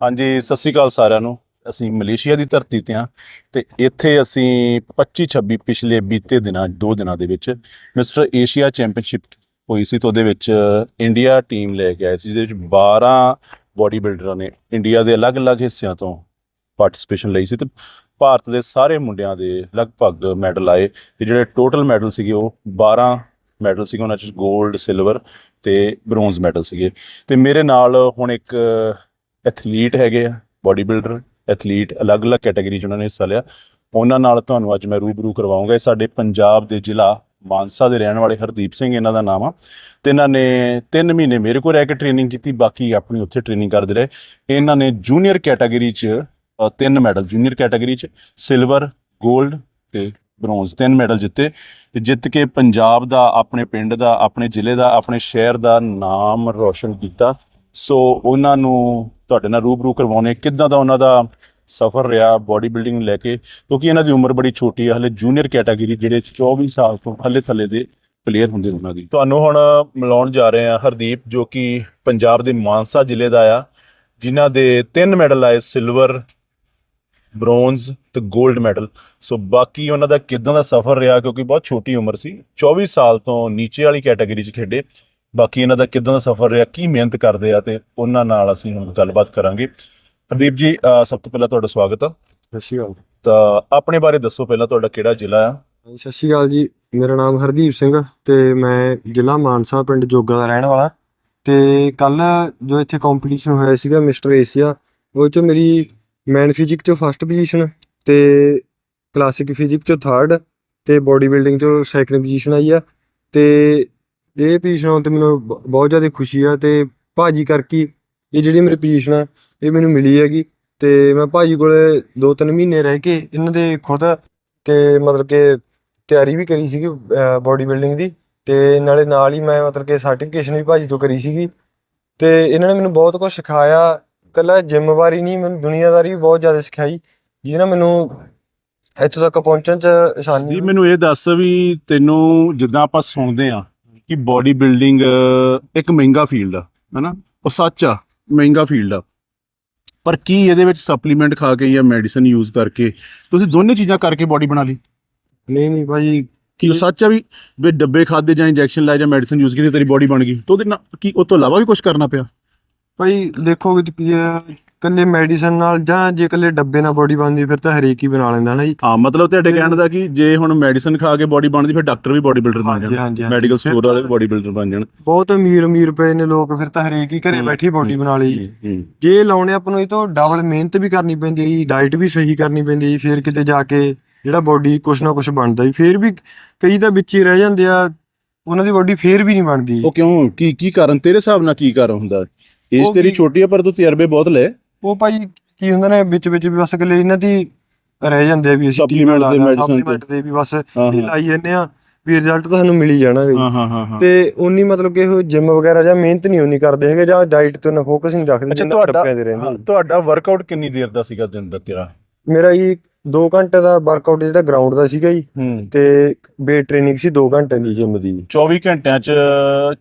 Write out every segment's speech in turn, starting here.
ਹਾਂਜੀ, ਸਤਿ ਸ਼੍ਰੀ ਅਕਾਲ ਸਾਰਿਆਂ ਨੂੰ। ਅਸੀਂ ਮਲੇਸ਼ੀਆ ਦੀ ਧਰਤੀ ਤੇ ਹਾਂ ਤੇ ਇੱਥੇ ਅਸੀਂ 25 26 ਪਿਛਲੇ ਬੀਤੇ ਦਿਨਾਂ, ਦੋ ਦਿਨਾਂ ਦੇ ਵਿੱਚ ਮਿਸਟਰ ਏਸ਼ੀਆ ਚੈਂਪੀਅਨਸ਼ਿਪ ਹੋਈ ਸੀ ਤੇ ਉਹਦੇ ਵਿੱਚ ਇੰਡੀਆ ਟੀਮ ਲੈ ਕੇ ਆਏ ਸੀ, ਜਿਹਦੇ ਵਿੱਚ 12 ਬਾਡੀ ਬਿਲਡਰਾਂ ਨੇ ਇੰਡੀਆ ਦੇ ਅਲੱਗ-ਅਲੱਗ ਹਿੱਸਿਆਂ ਤੋਂ ਪਾਰਟਿਸਿਪੇਸ਼ਨ ਲਈ ਸੀ ਤੇ ਭਾਰਤ ਦੇ ਸਾਰੇ ਮੁੰਡਿਆਂ ਦੇ ਲਗਭਗ ਮੈਡਲ ਆਏ ਤੇ ਜਿਹੜੇ ਟੋਟਲ ਮੈਡਲ ਸੀਗੇ ਉਹ 12 ਮੈਡਲ ਸੀਗੇ, ਉਹਨਾਂ ਚ 골ਡ ਸਿਲਵਰ ਤੇ ਬ੍ਰੌਂਜ਼ ਮੈਡਲ ਸੀਗੇ ਤੇ ਮੇਰੇ ਨਾਲ ਹੁਣ ਇੱਕ ਐਥਲੀਟ ਹੈਗੇ ਆ ਬਾਡੀ ਬਿਲਡਰ ਐਥਲੀਟ, ਅਲੱਗ-ਅਲੱਗ ਕੈਟਾਗਰੀ 'ਚ ਉਹਨਾਂ ਨੇ ਹਿੱਸਾ ਲਿਆ। ਉਹਨਾਂ ਨਾਲ ਤੁਹਾਨੂੰ ਅੱਜ ਮੈਂ ਰੂਬਰੂ ਕਰਵਾਉਂਗਾ, ਇਹ ਸਾਡੇ ਪੰਜਾਬ ਦੇ ਜ਼ਿਲ੍ਹਾ ਮਾਨਸਾ ਦੇ ਰਹਿਣ ਵਾਲੇ ਹਰਦੀਪ ਸਿੰਘ, ਇਹਨਾਂ ਦਾ ਨਾਮ ਆ। ਤੇ ਇਹਨਾਂ ਨੇ 3 ਮਹੀਨੇ ਮੇਰੇ ਕੋਲ ਰਹਿ ਕੇ ਟ੍ਰੇਨਿੰਗ ਕੀਤੀ, ਬਾਕੀ ਆਪਣੀ ਉੱਥੇ ਟ੍ਰੇਨਿੰਗ ਕਰਦੇ ਰਹੇ। ਇਹਨਾਂ ਨੇ ਜੂਨੀਅਰ ਕੈਟਾਗਰੀ 'ਚ ਤਿੰਨ ਮੈਡਲ ਜੂਨੀਅਰ ਕੈਟਾਗਰੀ 'ਚ ਸਿਲਵਰ 골ਡ ਤੇ ਬ੍ਰੌਂਜ਼ ਤਿੰਨ ਮੈਡਲ ਜਿੱਤੇ। ਤੇ ਜਿੱਤ ਕੇ ਪੰਜਾਬ ਦਾ, ਆਪਣੇ ਪਿੰਡ ਦਾ, ਆਪਣੇ ਜ਼ਿਲ੍ਹੇ ਦਾ, ਆਪਣੇ ਸ਼ਹਿਰ ਦਾ ਨਾਮ ਰੌਸ਼ਨ ਕੀਤਾ। ਸੋ ਉਹਨਾਂ ਨੂੰ ਤੁਹਾਡੇ ਨਾਲ ਰੂਬਰੂ ਕਰਵਾਉਣੇ, ਕਿੱਦਾਂ ਦਾ ਉਹਨਾਂ ਦਾ ਸਫ਼ਰ ਰਿਹਾ ਬਾਡੀ ਬਿਲਡਿੰਗ ਨੂੰ ਲੈ ਕੇ? ਕਿਉਂਕਿ ਇਹਨਾਂ ਦੀ ਉਮਰ ਬੜੀ ਛੋਟੀ ਹੈ ਹਲੇ ਜੂਨੀਅਰ ਕੈਟਾਗਰੀ ਜਿਹੜੇ 24 ਸਾਲ ਤੋਂ ਹਲੇ ਥੱਲੇ ਦੇ ਪਲੇਅਰ ਹੁੰਦੇ ਉਹਨਾਂ ਦੀ। ਤੁਹਾਨੂੰ ਹੁਣ ਮਿਲਾਉਣ ਜਾ ਰਹੇ ਹਾਂ ਹਰਦੀਪ, ਜੋ ਕਿ ਪੰਜਾਬ ਦੇ ਮਾਨਸਾ ਜ਼ਿਲ੍ਹੇ ਦਾ ਆ, ਜਿਨ੍ਹਾਂ ਦੇ ਤਿੰਨ ਮੈਡਲ ਆਏ ਸਿਲਵਰ ਬ੍ਰੌਂਜ਼ ਤੇ 골ਡ ਮੈਡਲ ਸੋ ਬਾਕੀ ਉਹਨਾਂ ਦਾ ਕਿਦਾਂ ਦਾ ਸਫ਼ਰ ਰਿਹਾ, ਕਿਉਂਕਿ ਬਹੁਤ ਛੋਟੀ ਉਮਰ ਸੀ 24 ਸਾਲ ਤੋਂ ਨੀਚੇ ਵਾਲੀ ਕੈਟਾਗਰੀ 'ਚ ਖੇਡੇ। ਬਾਕੀ ਇਹਨਾਂ ਦਾ ਕਿਦਾਂ ਦਾ ਸਫ਼ਰ ਰਿਹਾ ਕੀ ਮਿਹਨਤ ਕਰਦੇ ਆ ਤੇ ਉਹਨਾਂ ਨਾਲ ਅਸੀਂ ਹੁਣ ਗੱਲਬਾਤ ਕਰਾਂਗੇ। ਹਰਦੀਪ ਜੀ ਸਭ ਤੋਂ ਪਹਿਲਾਂ ਤੁਹਾਡਾ ਸਵਾਗਤ ਆ। ਸਤਿ ਸ਼੍ਰੀ ਅਕਾਲ। ਤਾਂ ਆਪਣੇ ਬਾਰੇ ਦੱਸੋ ਪਹਿਲਾਂ ਤੁਹਾਡਾ ਕਿਹੜਾ ਜ਼ਿਲ੍ਹਾ ਆ? ਸਤਿ ਸ਼੍ਰੀ ਅਕਾਲ ਜੀ ਮੇਰਾ ਨਾਮ ਹਰਦੀਪ ਸਿੰਘ ਤੇ ਮੈਂ ਜ਼ਿਲ੍ਹਾ ਮਾਨਸਾ ਪਿੰਡ ਜੋਗਾ ਦਾ ਰਹਿਣ ਵਾਲਾ। ਤੇ ਕੱਲ ਜੋ ਇੱਥੇ ਕੰਪੀਟੀਸ਼ਨ ਹੋਇਆ ਸੀਗਾ ਮਿਸਟਰ ਏਸ਼ੀਆ ਉਹ ਚ ਮੇਰੀ ਮੈਨ ਫਿਜ਼ਿਕ ਚ ਫਸਟ ਪੋਜੀਸ਼ਨ ਤੇ ਕਲਾਸਿਕ ਫਿਜ਼ਿਕ ਚ ਥਰਡ ਤੇ ਬੋਡੀ ਬਿਲਡਿੰਗ ਚ ਸੈਕੰਡ ਪੋਜੀਸ਼ਨ ਆਈ ਆ। ਤੇ ਇਹ ਪੋਜੀਸ਼ਨ ਤੇ ਮੈਨੂੰ ਬਹੁਤ ਜ਼ਿਆਦਾ ਖੁਸ਼ੀ ਆ ਤੇ ਭਾਜੀ ਕਰਕੇ ਇਹ ਜਿਹੜੀ ਮੇਰੀ ਪੋਜੀਸ਼ਨ ਆ ਇਹ ਮੈਨੂੰ ਮਿਲੀ ਹੈਗੀ ਤੇ ਮੈਂ ਭਾਜੀ ਕੋਲੇ 2-3 ਮਹੀਨੇ ਰਹਿ ਕੇ ਇਹਨਾਂ ਦੇ ਖੁਦ ਤੇ ਮਤਲਬ ਕਿ ਤਿਆਰੀ ਵੀ ਕਰੀ ਸੀਗੀ ਬਾਡੀ ਬਿਲਡਿੰਗ ਦੀ ਤੇ ਨਾਲੇ ਨਾਲ ਹੀ ਮੈਂ ਮਤਲਬ ਕਿ ਸਰਟੀਫਿਕੇਸ਼ਨ ਵੀ ਭਾਜੀ ਤੋਂ ਕਰੀ ਸੀਗੀ ਤੇ ਇਹਨਾਂ ਨੇ ਮੈਨੂੰ ਬਹੁਤ ਕੁਝ ਸਿਖਾਇਆ ਕੱਲਾ ਜਿੰਮ ਬਾਰੇ ਨਹੀਂ ਮੈਨੂੰ ਦੁਨੀਆਦਾਰੀ ਵੀ ਬਹੁਤ ਜ਼ਿਆਦਾ ਸਿਖਾਈ ਜਿਹਦੇ ਨਾਲ ਮੈਨੂੰ ਇੱਥੋਂ ਤੱਕ ਪਹੁੰਚਣ ਚ ਆਸਾਨੀ ਜੀ। ਮੈਨੂੰ ਇਹ ਦੱਸ ਵੀ ਤੈਨੂੰ ਜਿੱਦਾਂ ਆਪਾਂ ਸੁਣਦੇ ਆ ਕਿ ਬਾਡੀ ਬਿਲਡਿੰਗ ਇੱਕ ਮਹਿੰਗਾ ਫੀਲਡ ਆ ਹੈਨਾ? ਉਹ ਸੱਚ ਆ ਮਹਿੰਗਾ ਫੀਲਡ ਆ। ਪਰ ਕੀ ਇਹਦੇ ਵਿੱਚ ਸਪਲੀਮੈਂਟ ਖਾ ਕੇ ਜਾਂ ਮੈਡੀਸਨ ਯੂਜ਼ ਕਰਕੇ ਤੁਸੀਂ ਦੋਨੇ ਚੀਜ਼ਾਂ ਕਰਕੇ ਬਾਡੀ ਬਣਾ ਲਈ? ਨਹੀਂ ਨਹੀਂ ਭਾਜੀ ਕੀ ਉਹ ਸੱਚ ਆ ਵੀ ਵੀ ਡੱਬੇ ਖਾਦੇ ਜਾਂ ਇੰਜੈਕਸ਼ਨ ਲਾਏ ਜਾਂ ਮੈਡੀਸਨ ਯੂਜ਼ ਕੀਤੀ ਤੇਰੀ ਬਾਡੀ ਬਣ ਗਈ। ਤਾਂ ਉਹਦੇ ਨਾਲ ਕੀ ਉਹ ਤੋਂ ਇਲਾਵਾ ਵੀ ਕੁਝ ਕਰਨਾ ਪਿਆ? ਭਾਈ ਦੇਖੋ ਕਿ ਜੇ ਕੱਲੇ ਮੈਡੀਸਨ ਨਾਲ ਜਾਂ ਜੇ ਕੱਲੇ ਡੱਬੇ ਨਾਲ ਬੋਡੀ ਬਣਦੀ ਫਿਰ ਤਾਂ ਹਰੇਕ ਹੀ ਬਣਾ ਲੈਂਦਾ ਨਾ ਜੀ। ਹਾਂ ਮਤਲਬ ਤੁਹਾਡੇ ਕਹਿਣ ਦਾ ਕਿ ਜੇ ਹੁਣ ਮੈਡੀਸਨ ਖਾ ਕੇ ਬਾਡੀ ਬਣਦੀ ਫਿਰ ਡਾਕਟਰ ਵੀ ਬਾਡੀ ਬਿਲਡਰ ਬਣ ਜਾਣ। ਮੈਡੀਕਲ ਸਟੋਰ ਵਾਲੇ ਵੀ ਬਾਡੀ ਬਿਲਡਰ ਬਣ ਜਾਣ। ਬਹੁਤ ਅਮੀਰ ਅਮੀਰ ਪਏ ਨੇ ਲੋਕ ਫਿਰ ਤਾਂ ਹਰੇਕ ਹੀ ਘਰੇ ਹੂੰ, ਬੈਠੀ ਬੋਡੀ ਹੂੰ, ਬਣਾ ਲਈ। ਹੂੰ ਜੇ ਲਾਉਣੇ ਆਪਾਂ ਨੂੰ ਇਹ ਤੋਂ ਡਬਲ ਮਿਹਨਤ ਵੀ ਕਰਨੀ ਪੈਂਦੀ ਹੈ ਜੀ ਡਾਈਟ ਵੀ ਸਹੀ ਕਰਨੀ ਪੈਂਦੀ ਹੈ ਜੀ ਫਿਰ ਕਿਤੇ ਜਾ ਕੇ ਜਿਹੜਾ ਬੋਡੀ ਕੁਛ ਨਾ ਕੁਛ ਬਣਦਾ ਜੀ। ਫਿਰ ਵੀ ਕਈ ਤਾਂ ਵਿੱਚ ਹੀ ਰਹਿ ਜਾਂਦੇ ਆ ਉਹਨਾਂ ਦੀ ਬੋਡੀ ਫੇਰ ਵੀ ਨਹੀਂ ਬਣਦੀ। ਉਹ ਕਿਉਂ? ਕੀ ਕੀ ਕਾਰਨ? ਤੇਰੇ ਹਿਸਾਬ ਨਾਲ ਕੀ ਕਾਰਨ ਹੁੰਦਾ? ਏਜ ਤੇਰੀ ਛੋਟੀ ਆ ਪਰ ਤੂੰ ਤਜਰਬੇ ਬਹੁਤ ਲਏ ਉਹ ਭਾਈ ਕੀ ਹੁੰਦਾ ਨੇ ਵਿੱਚ ਵਿੱਚ ਵੀ ਬਸ ਇਕੱਲੇ ਇਹਨਾਂ ਦੀ ਰਹਿ ਜਾਂਦੇ ਆ ਵੀ ਅਸੀਂ Supplement ਦੇ, medicine ਤੇ। ਸਪਲੀਮੈਂਟ ਦੇ ਵੀ ਬਸ ਇਹ ਲਾਈ ਜੰਨੇ ਆ ਵੀ ਰਿਜ਼ਲਟ ਤਾਂ ਸਾਨੂੰ ਮਿਲ ਹੀ ਜਾਣਾ ਗਾ ਜੀ। ਹਾਂ ਹਾਂ ਹਾਂ ਹਾਂ ਤੇ ਉਨੀ ਮਤਲਬ ਕਿ ਉਹ ਜਿਮ ਵਗੈਰਾ ਜਾਂ ਮਿਹਨਤ ਨਹੀਂ ਉਨੀ ਕਰਦੇ ਹੈਗੇ ਜਾਂ ਡਾਈਟ ਤੇ ਨਾ ਫੋਕਸ ਨਹੀਂ ਰੱਖਦੇ ਅੱਛਾ ਜਿੰਨਾ ਤੁਹਾਡਾ ਡੱਬਿਆਂ ਦੇ ਰਹਿੰਦੇ ਹਾਂ, ਤੁਹਾਡਾ ਵਰਕਆਊਟ ਕਿੰਨੀ ਦੇਰ ਦਾ ਸੀਗਾ ਦਿਨ ਦਾ ਤੇਰਾ ਮੇਰਾ ਜੀ 2 ਘੰਟੇ ਦਾ ਵਰਕਆਊਟ ਜਿਹੜਾ ਗਰਾਊਂਡ ਦਾ ਸੀਗਾ ਜੀ ਹੂੰ। ਤੇ ਵੇਟ ਟ੍ਰੇਨਿੰਗ ਸੀ 2 ਘੰਟੇ ਦੀ ਜਿਮ ਦੀ। 24 ਘੰਟਿਆਂ ਚ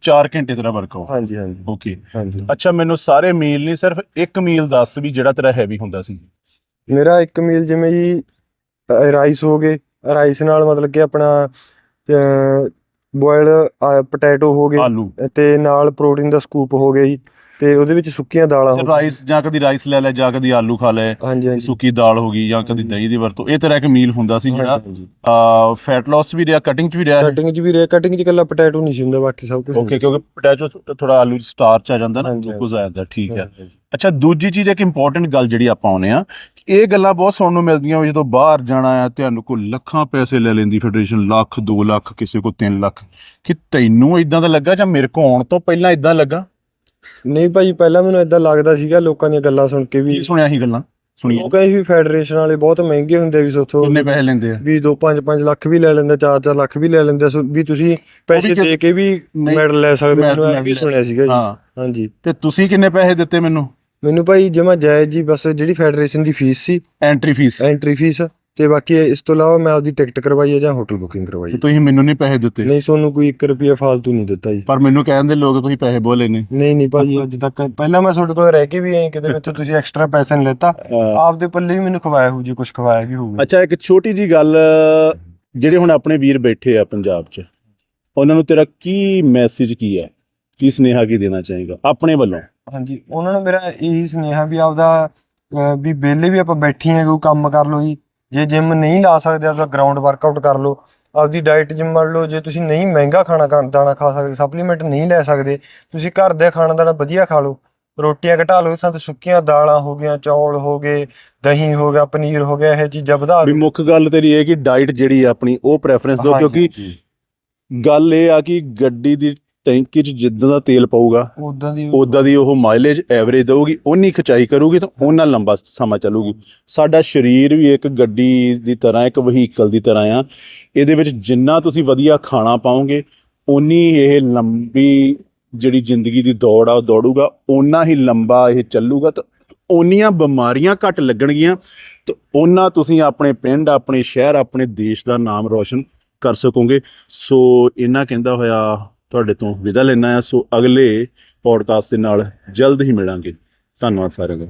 4 ਘੰਟੇ ਤੇਰਾ ਵਰਕਆਊਟ ਹਾਂਜੀ ਹਾਂਜੀ। ਓਕੇ ਹਾਂਜੀ। ਅੱਛਾ ਮੈਨੂੰ ਸਾਰੇ ਮੀਲ ਨਹੀਂ ਸਿਰਫ ਇੱਕ ਮੀਲ ਦੱਸ ਵੀ ਜਿਹੜਾ ਤੇਰਾ ਹੈਵੀ ਹੁੰਦਾ ਸੀ। ਮੇਰਾ ਇੱਕ ਮੀਲ ਜਿਵੇਂ ਜੀ ਰਾਈਸ ਹੋ ਗਏ। ਰਾਈਸ ਨਾਲ ਮਤਲਬ ਕਿ ਆਪਣਾ ਬੋਇਲਡ ਪੋਟੈਟੋ ਹੋ ਗਏ ਤੇ ਨਾਲ ਪ੍ਰੋਟੀਨ ਦਾ ਸਕੂਪ ਹੋ ਗਿਆ ਜੀ। ਤੇ ਉਹਦੇ ਵਿੱਚ ਸੁੱਕੀਆਂ ਦਾਲਾਂ ਹੋ। ਰਾਈਸ ਜਾਂ ਕਦੀ ਰਾਈਸ ਲੈ ਲੈ ਜਾਂ ਕਦੀ ਆਲੂ ਖਾ ਲੈ ਹਾਂਜੀ ਹਾਂਜੀ। ਸੁੱਕੀ ਦਾਲ ਹੋ ਗਈ ਜਾਂ ਕਦੀ ਦਹੀਂ ਦੀ ਵਰਤੋਂ ਇਹ ਤੇਰਾ ਇੱਕ ਮੀਲ ਹੁੰਦਾ ਸੀ ਜਿਹੜਾ ਹਾਂਜੀ। ਫੈਟ ਲਾਸ ਵੀ ਰਿਹਾ ਕਟਿੰਗ ਚ ਵੀ ਰਿਹਾ ਕਟਿੰਗ 'ਚ ਵੀ ਰਿਹਾ ਕਟਿੰਗ 'ਚ ਇਕੱਲਾ ਪੋਟੈਟੋ ਨਹੀਂ ਸੀ ਹੁੰਦਾ ਬਾਕੀ ਸਭ ਕੁਝ ਓਕੇ ਕਿਉਂਕਿ ਪੋਟੈਟੋ ਥੋੜਾ ਆਲੂ ਚ ਸਟਾਰਚ ਆ ਜਾਂਦਾ ਨਾ ਗਲੂਕੋਜ਼ ਆ ਜਾਂਦਾ ਠੀਕ ਹੈ। ਅੱਛਾ ਦੂਜੀ ਚੀਜ਼ ਇੱਕ ਇੰਪੋਰਟੈਂਟ ਗੱਲ ਜਿਹੜੀ ਆਪਾਂ ਆਉਨੇ ਆ ਇਹ ਗੱਲਾਂ ਬਹੁਤ ਸੁਣਨ ਨੂੰ ਮਿਲਦੀਆਂ ਜਦੋਂ ਬਾਹਰ ਜਾਣਾ ਆ ਤੁਹਾਨੂੰ ਕੋਲ ਲੱਖਾਂ ਪੈਸੇ ਲੈ ਲੈਂਦੀ ਫੈਡਰੇਸ਼ਨ ਲੱਖ 2 ਲੱਖ ਕਿਸੇ ਕੋ 3 ਲੱਖ ਕਿ ਤੈਨੂੰ ਇਦਾਂ ਦਾ ਲੱਗਾ ਜਾਂ ਮੇਰੇ ਕੋ ਆਉਣ ਤੋਂ ਪਹਿਲਾਂ ਇਦਾਂ ਲੱਗਾ? ਨਹੀਂ ਭਾਈ ਪਹਿਲਾਂ ਮੈਨੂੰ ਇਦਾਂ ਲੱਗਦਾ ਸੀਗਾ ਲੋਕਾਂ ਦੀਆਂ ਗੱਲਾਂ ਸੁਣ ਕੇ ਵੀ ਕੀ ਸੁਣਿਆ ਸੀ ਗੱਲਾਂ? ਸੁਣੀਏ। ਉਹ ਕਹੇ ਵੀ ਫੈਡਰੇਸ਼ਨ ਵਾਲੇ ਬਹੁਤ ਮਹਿੰਗੇ ਹੁੰਦੇ ਵੀ ਸੋਥੋਂ ਕਿੰਨੇ ਪੈਸੇ ਲੈਂਦੇ ਆ? ਵੀ 2 5 5 ਲੱਖ ਵੀ ਲੈ ਲੈਂਦੇ 4 4 ਲੱਖ ਵੀ ਲੈ ਲੈਂਦੇ ਸੋ ਵੀ ਤੁਸੀਂ ਪੈਸੇ ਕਿਸ- ਦੇ ਕੇ ਵੀ ਨਹੀਂ, ਮੈਡਲ ਲੈ ਸਕਦੇ ਮੈਡਲ ਮੈਨੂੰ ਲੈ ਇਹ ਵੀ ਸੁਣਿਆ ਸੀਗਾ ਜੀ। ਹਾਂ। ਹਾਂਜੀ। ਤੇ ਤੁਸੀਂ ਕਿੰਨੇ ਪੈਸੇ ਦਿੱਤੇ ਮੈਨੂੰ? ਮੈਨੂੰ ਭਾਈ ਜਮਾ ਜਾਇਜ਼ ਜੀ ਬਸ ਜਿਹੜੀ ਫੈਡਰੇਸ਼ਨ ਦੀ ਫੀਸ ਸੀ ਐਂਟਰੀ ਫੀਸ ਐਂਟਰੀ ਫੀਸ ਤੇ ਬਾਕੀ ਇਸ ਤੋਂ ਇਲਾਵਾ ਮੈਂ ਆਪਦੀ ਟਿਕਟ ਕਰਵਾਈ ਹੈ ਜਾਂ ਹੋਟਲ ਬੁਕਿੰਗ ਕਰਵਾਈ ਹੈ। ਤੁਸੀਂ ਮੈਨੂੰ ਨਹੀਂ ਪੈਸੇ ਦਿੱਤੇ? ਨਹੀਂ ਤੁਹਾਨੂੰ ਕੋਈ 1 ਰੁਪਿਆ ਫਾਲਤੂ ਨਹੀਂ ਦਿੱਤਾ ਜੀ। ਪਰ ਮੈਨੂੰ ਕਹਿੰਦੇ ਲੋਕ ਤੁਸੀਂ ਪੈਸੇ ਬੋਲੇ ਨੇ। ਨਹੀਂ ਨਹੀਂ ਭਾਜੀ ਅੱਜ ਤੱਕ ਪਹਿਲਾਂ ਮੈਂ ਤੁਹਾਡੇ ਕੋਲ ਰਹਿ ਕੇ ਵੀ ਆਈ ਕਿਤੇ ਵਿੱਚ ਤੁਸੀਂ ਐਕਸਟਰਾ ਪੈਸਾ ਨਹੀਂ ਲੈਤਾ। ਆਪਦੇ ਪੱਲੇ ਵੀ ਮੈਨੂੰ ਖਵਾਇਆ ਹੋਊ ਜੀ ਕੁਝ ਖਵਾਇਆ ਵੀ ਹੋਊਗਾ। ਅੱਛਾ ਇੱਕ ਛੋਟੀ ਜੀ ਗੱਲ ਜਿਹੜੇ ਹੁਣ ਆਪਣੇ ਵੀਰ ਬੈਠੇ ਆ ਪੰਜਾਬ 'ਚ ਉਹਨਾਂ ਨੂੰ ਤੇਰਾ ਕੀ ਮੈਸੇਜ ਕੀ ਹੈ? ਕੀ ਸੁਨੇਹਾ ਕੀ ਦੇਣਾ ਚਾਹੇਗਾ ਆਪਣੇ ਵੱਲੋਂ? ਹਾਂਜੀ ਉਹਨਾਂ ਨੂੰ ਮੇਰਾ ਇਹੀ ਸੁਨੇਹਾ ਵੀ ਆਪਦਾ ਅਹ, ਵੀ ਵਿਹਲੇ ਵੀ ਆਪਾਂ ਬੈਠੇ ਆ ਕੋਈ ਕੰਮ ਕਰ ਲਓ ਜੀ। ਜੇ ਜਿਮ ਨਹੀਂ ਲਾ ਸਕਦੇ ਆਪਦਾ ਗਰਾਊਂਡ ਵਰਕਆਊਟ ਕਰ ਲਓ ਆਪਦੀ ਡਾਈਟ ਜਿਮ ਮੰਨ ਲਓ ਜੇ ਤੁਸੀਂ ਨਹੀਂ ਮਹਿੰਗਾ ਖਾਣਾ ਦਾਣਾ ਖਾ ਸਕਦੇ ਸਪਲੀਮੈਂਟ ਨਹੀਂ ਲੈ ਸਕਦੇ ਤੁਸੀਂ ਘਰ ਦੇ ਖਾਣਾ ਦਾਣਾ ਵਧੀਆ ਖਾ ਲਓ ਰੋਟੀਆਂ ਘਟਾ ਲਓ ਸੰਤ ਸੁੱਕੀਆਂ ਦਾਲਾਂ ਹੋ ਗਈਆਂ ਚੌਲ ਹੋ ਗਏ ਦਹੀਂ ਹੋ ਗਿਆ ਪਨੀਰ ਹੋ ਗਿਆ ਇਹ ਚੀਜ਼ਾਂ ਵਧਾ ਵੀ ਮੁੱਖ ਗੱਲ ਤੇਰੀ ਇਹ ਕਿ ਡਾਈਟ ਜਿਹੜੀ ਆ ਆਪਣੀ ਉਹ ਪ੍ਰੈਫਰੈਂਸ ਦਿਓ ਕਿਉਂਕਿ ਗੱਲ ਇਹ ਆ ਕਿ ਗੱਡੀ ਦੀ ਟੈਂਕੀ 'ਚ ਜਿੱਦਾਂ ਦਾ ਤੇਲ ਪਊਗਾ ਉਦਾਂ ਦੀ ਉਦਾਂ ਦੀ ਉਹ ਮਾਈਲੇਜ ਐਵਰੇਜ ਦਊਗੀ ਓਨੀ ਖਚਾਈ ਕਰੂਗੀ ਤਾਂ ਉਹਨਾਂ ਲੰਬਾ ਸਮਾਂ ਚੱਲੂਗੀ। ਸਾਡਾ ਸਰੀਰ ਵੀ ਇੱਕ ਗੱਡੀ ਦੀ ਤਰ੍ਹਾਂ ਇੱਕ ਵਹੀਕਲ ਦੀ ਤਰ੍ਹਾਂ ਆ। ਇਹਦੇ ਵਿੱਚ ਜਿੰਨਾ ਤੁਸੀਂ ਵਧੀਆ ਖਾਣਾ ਪਾਓਗੇ ਓਨੀ ਇਹ ਲੰਬੀ ਜਿਹੜੀ ਜ਼ਿੰਦਗੀ ਦੀ ਦੌੜ ਆ ਉਹ ਦੌੜੂਗਾ ਓਨਾ ਹੀ ਲੰਬਾ ਇਹ ਚੱਲੂਗਾ ਤਾਂ ਓਨੀਆਂ ਬਿਮਾਰੀਆਂ ਘੱਟ ਲੱਗਣਗੀਆਂ ਤਾਂ ਓਨਾ ਤੁਸੀਂ ਆਪਣੇ ਪਿੰਡ ਆਪਣੇ ਸ਼ਹਿਰ ਆਪਣੇ ਦੇਸ਼ ਦਾ ਨਾਮ ਰੋਸ਼ਨ ਕਰ ਸਕੋਗੇ। ਸੋ ਇਹਨਾਂ ਕਹਿੰਦਾ ਹੋਇਆ ਤੁਹਾਡੇ ਤੋਂ ਵਿਦਾ ਲੈਣਾ ਆ ਸੋ ਅਗਲੇ ਪੋਡਕਾਸਟ ਦੇ ਨਾਲ ਜਲਦ ਹੀ ਮਿਲਾਂਗੇ। ਧੰਨਵਾਦ ਸਾਰਿਆਂ ਦਾ।